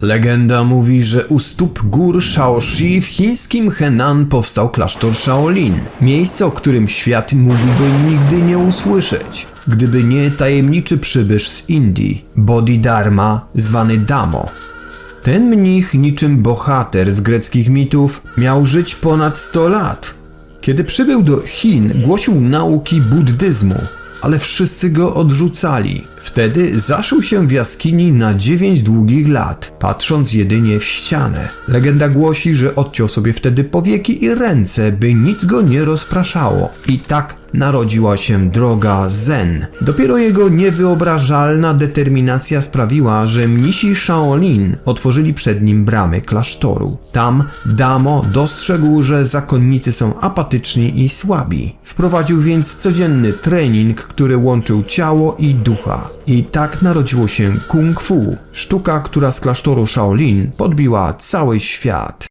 Legenda mówi, że u stóp gór Shaoxi w chińskim Henan powstał klasztor Shaolin. Miejsce, o którym świat mógłby nigdy nie usłyszeć, gdyby nie tajemniczy przybysz z Indii, Bodhidharma, zwany Damo. Ten mnich, niczym bohater z greckich mitów, miał żyć ponad 100 lat. Kiedy przybył do Chin, głosił nauki buddyzmu, ale wszyscy go odrzucali. Wtedy zaszył się w jaskini na 9 długich lat, patrząc jedynie w ścianę. Legenda głosi, że odciął sobie wtedy powieki i ręce, by nic go nie rozpraszało. I tak narodziła się droga Zen. Dopiero jego niewyobrażalna determinacja sprawiła, że mnisi Shaolin otworzyli przed nim bramy klasztoru. Tam Damo dostrzegł, że zakonnicy są apatyczni i słabi. Wprowadził więc codzienny trening, który łączył ciało i ducha. I tak narodziło się kung fu, sztuka, która z klasztoru Shaolin podbiła cały świat.